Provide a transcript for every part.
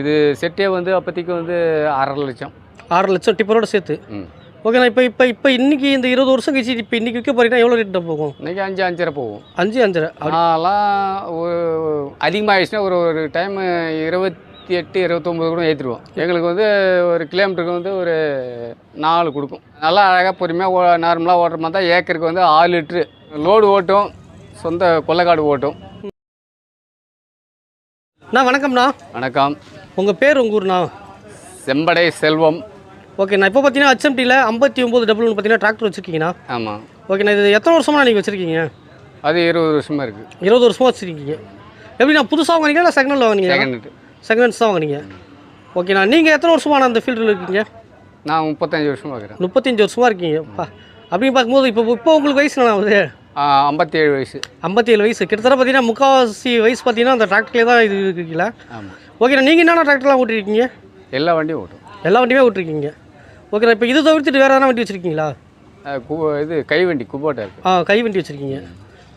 இது செட்டே வந்து அப்போதைக்கு வந்து அரை லட்சம். ஆறு லட்சம் டிப்பரோட சேர்த்து. ஓகேண்ணா இப்போ இப்போ இப்போ இன்னைக்கு இந்த இருபது வருஷம் கழிச்சு இப்போ இன்னைக்கு விற்க போறீங்கன்னா எவ்வளோ ரேட்டு போகும்? இன்னைக்கு அஞ்சு அஞ்சரை போகும். அஞ்சு அஞ்சரை. ஒரு அதிகமாகிடுச்சுன்னா ஒரு ஒரு டைம் இருபத்தி எட்டு இருபத்தொம்போது கூட ஏற்றிடுவோம் எங்களுக்கு வந்து ஒரு கிலோமீட்டருக்கு வந்து ஒரு நாலு கொடுக்கும். நல்லா அழகாக பொறுமையாக நார்மலாக ஓட்டுற மாதிரி தான் ஏக்கருக்கு வந்து ஆறு லிட்ரு லோடு ஓட்டும். சொந்த கொள்ளைக்காடு ஓட்டும். அண்ணா வணக்கம்ண்ணா. வணக்கம். உங்கள் பேர் உங்கள் ஊர்ண்ணா? செம்படை செல்வம். ஓகேண்ணா இப்போ பார்த்தீங்கன்னா ஹச்எம்டியில் ஐம்பத்தி ஒம்பது டபுள் ஒன்று பார்த்தீங்கன்னா டிராக்டர் வச்சுருக்கீங்கண்ணா. ஆமாம் ஓகேண்ணா இது எத்தனை வருஷமா நீங்கள் வச்சுருக்கீங்க? அது இருபது வருஷமாக இருக்குது இருபது வருஷமா வச்சுருக்கீங்க. எப்படிண்ணா புதுசாக வாங்குனீங்களா இல்லை செகண்ட் ஹேண்டில் வாங்குனீங்களா செகண்ட் செகண்ட் ஹேண்ட்ஸ் தான் வாங்குனீங்க. ஓகேண்ணா நீங்கள் எத்தனை வருஷமா அந்த ஃபீல்டில் இருக்கீங்க? நான் முப்பத்தஞ்சு வருஷமாக இருக்கிறேன். முப்பத்தஞ்சு வருஷமா இருக்கீங்கப்பா அப்படின்னு பார்க்கும்போது இப்போ இப்போ உங்களுக்கு வயசு என்ன ஆகுது? ஐம்பத்தி ஏழு வயசு. ஐம்பத்தி ஏழு வயசு. கிட்டத்தட்ட பார்த்தீங்கன்னா முக்கால்வாசி வயசு பார்த்தீங்கன்னா அந்த டிராக்டர்லேயே தான் இது இருக்கீங்களா ஆமாம் ஓகேண்ணா நீங்கள் என்னென்ன டிராக்டர்லாம் ஓட்டிருக்கீங்க? எல்லா வண்டியும் ஓட்டும் எல்லா வண்டியுமே ஓட்டிருக்கீங்க. ஓகேண்ணா இப்போ இது தவிர்த்துட்டு வேறு எதனா வண்டி வச்சுருக்கீங்களா? இது கைவண்டி குப்போட்டை இருக்குது ஆ கை வண்டி வச்சுருக்கீங்க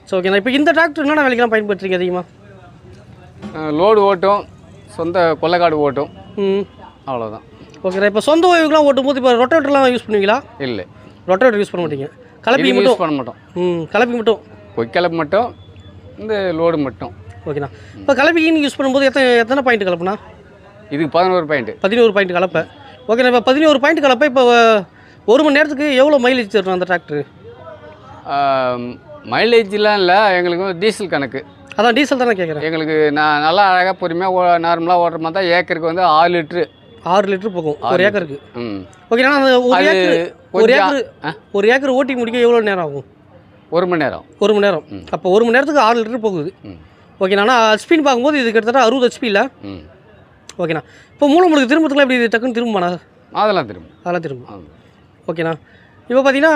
ஸோ ஓகேண்ணா இப்போ இந்த டிராக்டர் என்னென்ன வேலைக்கெல்லாம் பயன்படுத்துறீங்க அதிகமாக லோடு ஓட்டும் சொந்த கொள்ளைக்காடு ஓட்டும். ம். அவ்வளோதான் ஓகேண்ணா இப்போ சொந்த ஓய்வுக்குலாம் ஓட்டும்போது இப்போ ரொட்டேட்டர்லாம் யூஸ் பண்ணுவீங்களா? இல்லை. ரொட்டேட்டர் யூஸ் பண்ண மாட்டீங்க. கலப்பி மட்டும். பண்ண மாட்டோம் ம் கலப்பி மட்டும். கொய்க்கலப்பு மட்டும் இந்த லோடு மட்டும். ஓகேண்ணா. இப்போ கலப்பின்னு யூஸ் பண்ணும்போது எத்தனை எத்தனை பாயிண்ட் கலப்புண்ணா? இதுக்கு பதினோரு பாயிண்ட்டு பதினோரு பாயிண்ட் கலப்பை. ஓகேண்ணா இப்போ பதினோரு பாயிண்ட் கலப்பை இப்போ ஒரு மணி நேரத்துக்கு எவ்வளோ மைலேஜ் தரும் அந்த டிராக்டர் மைலேஜ்லாம் இல்லை எங்களுக்கு டீசல் கணக்கு. அதான் டீசல் தானே கேட்குறேன் எங்களுக்கு நான் நல்லா அழகாக பொறுமையாக நார்மலாக ஓட்டுற மாதிரி தான் ஏக்கருக்கு வந்து ஆறு லிட்ரு ஆறு லிட்டர் போகும். ஒரு ஏக்கருக்கு. ஓகேண்ணா அந்த ஒரு ஏக்கர் ஒரு ஏக்கர்? ஒரு ஏக்கர் ஓட்டி முடிக்க எவ்வளோ நேரம் ஆகும்? ஒரு மணி நேரம். ஒரு மணி நேரம். அப்போ ஒரு மணி நேரத்துக்கு ஆறு லிட்டர் போகுது. ஓகேண்ணா ஹெச்பின்னு பார்க்கும்போது இது கிட்டத்தட்ட அறுபது ஹெச்பி இல்லை ஓகேண்ணா இப்போ மூலம் முழுக்க திரும்பத்துக்குலாம் எப்படி டக்குன்னு திரும்புமாண்ணா? அதெல்லாம் திரும்ப அதெல்லாம் திரும்பும். ஆமாம் ஓகேண்ணா இப்போ பார்த்தீங்கன்னா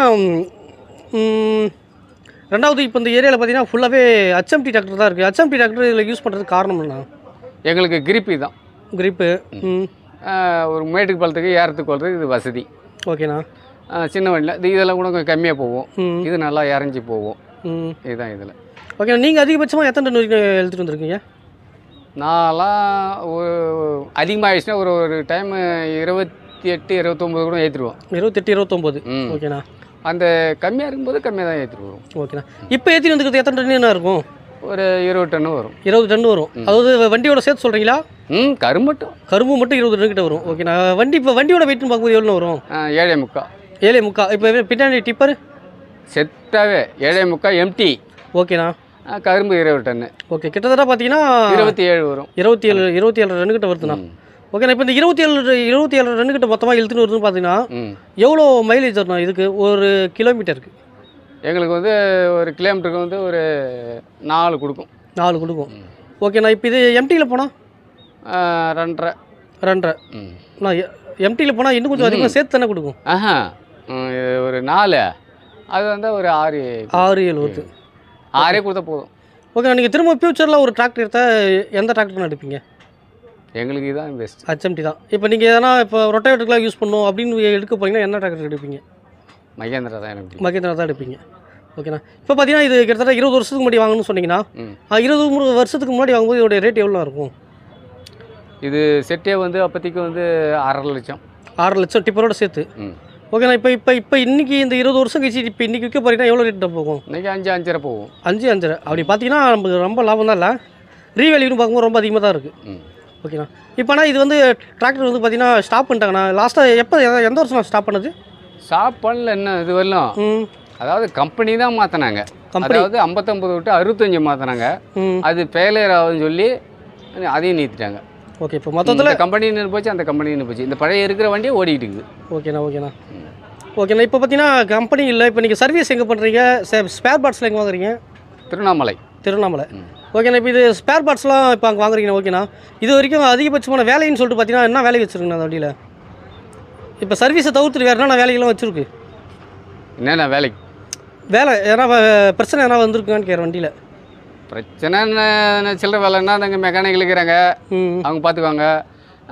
ரெண்டாவது இப்போ இந்த ஏரியாவில் பார்த்தீங்கன்னா ஃபுல்லாகவே ஹச்எம்டி டிராக்டர் தான் இருக்குது ஹச்எம்டி டிராக்டர் இதில் யூஸ் பண்ணுறதுக்கு காரணம் என்ன எங்களுக்கு கிரிப்பி தான் கிரிப்பு ஒரு மேட்டுக்கு பழத்துக்கு ஏறத்துக்கு கொள்றதுக்கு இது வசதி. ஓகேண்ணா. சின்ன வண்டியில் இது இதெல்லாம் கூட கொஞ்சம் கம்மியாக போகும். ம். இது நல்லா இறஞ்சி போகும். ம். இதுதான் இதில். ஓகேண்ணா நீங்கள் அதிகபட்சமாக எத்தனை டன் வரைக்கும் எழுதிட்டு வந்திருக்கீங்க? நான்லாம் ஒரு அதிகமாகிடுச்சுன்னா ஒரு ஒரு டைம் இருபத்தி எட்டு இருபத்தொம்போது கூட ஏற்றிடுவோம் இருபத்தெட்டு இருபத்தொம்போது. ஓகேண்ணா. அந்த கம்மியாக இருக்கும்போது கம்மியாக தான் ஏற்றிட்டு வரும் ஓகேண்ணா. இப்போ ஏற்றி வந்துக்கிறது எத்தனை டன் என்ன இருக்கும்? ஒரு இருபது டன்னு வரும். இருபது டன் வரும். அதாவது வண்டியோட சேர்த்து சொல்கிறீங்களா ம் கரும்பட்டும் கரும்பு மட்டும் இருபது டன் கிட்ட வரும் ஓகேண்ணா வண்டி இப்போ வண்டியோட வெயிட்னு பார்க்கும்போது எவ்வளோ வரும்? ஏழே முக்கா. ஏழே முக்கா. இப்போ பின்னாடி டிப்பர்? செட்டாகவே ஏழே முக்கா எம்டி ஓகேண்ணா. கரும்பு இருபது டன்னு. ஓகே கிட்டத்தட்ட பார்த்தீங்கன்னா இருபத்தி ஏழு வரும். இருபத்தி ஏழு இருபத்தி ஏழு ரன் கிட்ட வருதுண்ணா. ஓகேண்ணா இப்போ இந்த இருபத்தி ஏழு இருபத்தி ஏழு ரன் கிட்ட மொத்தமாக இழுத்துன்னு வருதுன்னு பார்த்தீங்கன்னா எவ்வளோ மைலேஜ் வரணும் இதுக்கு? ஒரு கிலோமீட்டருக்கு எங்களுக்கு வந்து ஒரு கிலோமீட்டருக்கு வந்து ஒரு நாலு கொடுக்கும். நாலு கொடுக்கும். ஓகேண்ணா இப்போ இது எம்டியில் போனால் ரெண்டரை. ரெண்டரை. நான் எம்டியில் போனால் இன்னும் கொஞ்சம் அதிகமாக சேர்த்து தானே கொடுக்கும்? ஆஹா. இது ஒரு நாலு. அது வந்து ஒரு ஆறு ஆறு ஏழு வருது ஆறே கொடுத்தா போதும். ஓகேண்ணா நீங்கள் திரும்ப ஃபியூச்சரில் ஒரு டிராக்டர் எடுத்தால் எந்த டிராக்டர் எடுப்பீங்க? எங்களுக்கு இதுதான் பெஸ்ட் ஹச்எம்டி தான். இப்போ நீங்கள் எதனா இப்போ ரொட்டேட்டருக்குலாம் யூஸ் பண்ணணும் அப்படின்னு எடுக்க போறீங்கன்னா என்ன டிராக்டர் எடுப்பீங்க? மகேந்திரா தான் எனக்கு. மகேந்திரா தான் எடுப்பீங்க. ஓகேண்ணா. இப்போ பார்த்தீங்கன்னா இது கிட்டத்தட்ட இருபது வருஷத்துக்கு முன்னாடி வாங்கணும்னு சொன்னீங்கன்னா இருபது வருஷத்துக்கு முன்னாடி வாங்கும்போது இதோட ரேட் எவ்வளோ இருக்கும்? இது செட்டே வந்து அப்போதைக்கு வந்து அரை லட்சம். ஆறு லட்சம் டிப்பரோட சேர்த்து. ஓகேண்ணா இப்போ இப்போ இப்போ இன்னைக்கு இந்த இருபது வருஷம் கழிச்சு இப்போ இன்னைக்கு விற்க போறீங்கன்னா எவ்வளோ ரேட் போகும்? இன்னைக்கு அஞ்சு அஞ்சரை போகும். அஞ்சு அஞ்சரை. அப்படி பார்த்தீங்கன்னா நமக்கு ரொம்ப லாபம் தான் இல்லை. ரீவேல்யூன்னு பார்க்கும்போது ரொம்ப அதிகமாக தான் இருக்குது ஓகேண்ணா. இப்போனா இது வந்து டிராக்டர் வந்து பார்த்தீங்கன்னா ஸ்டாப் பண்ணிட்டாங்கண்ணா. லாஸ்ட்டாக எப்போ எந்த வருஷம் ஸ்டாப் பண்ணது? ஷாப் பண்ணல என்ன இது வரலாம்? அதாவது கம்பெனி தான் மாற்றினாங்க? அதாவது ஐம்பத்தொம்பது விட்டு அறுபத்தஞ்சு மாற்றினாங்க அது ஃபெயிலியர் ஆகுதுன்னு சொல்லி அதையும் நிறுத்திட்டாங்க ஓகே இப்போ மொத்தத்தில் கம்பெனி நின்று போச்சு அந்த கம்பெனி நின்று போச்சு. இந்த பழைய இருக்கிற வண்டியே ஓடிக்கிட்டு இருக்குது. ஓகேண்ணா ஓகேண்ணா. ஓகேண்ணா இப்போ பார்த்தீங்கன்னா கம்பெனி இல்லை இப்போ நீங்கள் சர்வீஸ் எங்கே பண்ணுறீங்க ஸ்பேர் பார்ட்ஸில் எங்கே வாங்குறீங்க? திருவண்ணாமலை. திருவண்ணாமலை. ஓகேண்ணா இப்போ இது ஸ்பேர் பார்ட்ஸ்லாம் இப்போ அங்கே வாங்குறீங்க ஓகேண்ணா. இது வரைக்கும் அதிகபட்சமான வேலைன்னு சொல்லிட்டு பார்த்தீங்கன்னா என்ன வேலைக்கு வச்சுருக்குண்ணா அந்த வண்டியில்? இப்போ சர்வீஸை தவிர்த்துட்டு வேறு என்ன வேலைகள்லாம் வச்சுருக்கு? என்னென்ன வேலைக்கு? வேலை வ- பிரச்சனை எதனா வந்திருக்குன்னு கேட்குற வண்டியில். பிரச்சனை என்ன சில்லற வேலைன்னா நாங்கள் மெக்கானிக்கல் இருக்கிறாங்க அவங்க பார்த்துக்குவாங்க.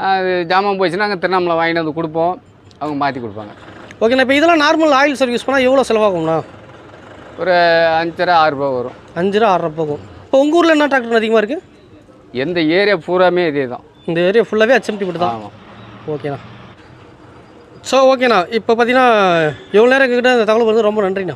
அது ஜாமான் போச்சுன்னா நாங்கள் திருவண்ணாமலை வாங்கிட்டு வந்து கொடுப்போம். அவங்க மாற்றி கொடுப்பாங்க. ஓகேண்ணா இப்போ இதெல்லாம் நார்மல் ஆயில் சர்வீஸ் பண்ணால் எவ்வளோ செலவாகும்ண்ணா? ஒரு அஞ்சரை ஆறு ரூபா வரும். அஞ்சு ரூபா ஆறரை போகும். இப்போ உங்கள் ஊரில் என்ன டிராக்டர் அதிகமாக இருக்குது எந்த ஏரியா பூராமே இதே தான். இந்த ஏரியா ஃபுல்லாகவே ஹெச்எம்டி மட்டும் தான் ஆமாம் ஓகேண்ணா ஸோ ஓகேண்ணா இப்போ பார்த்தீங்கன்னா எவ்வளோ நேரம் எங்ககிட்ட அந்த தகவல் வந்து ரொம்ப நன்றிண்ணா.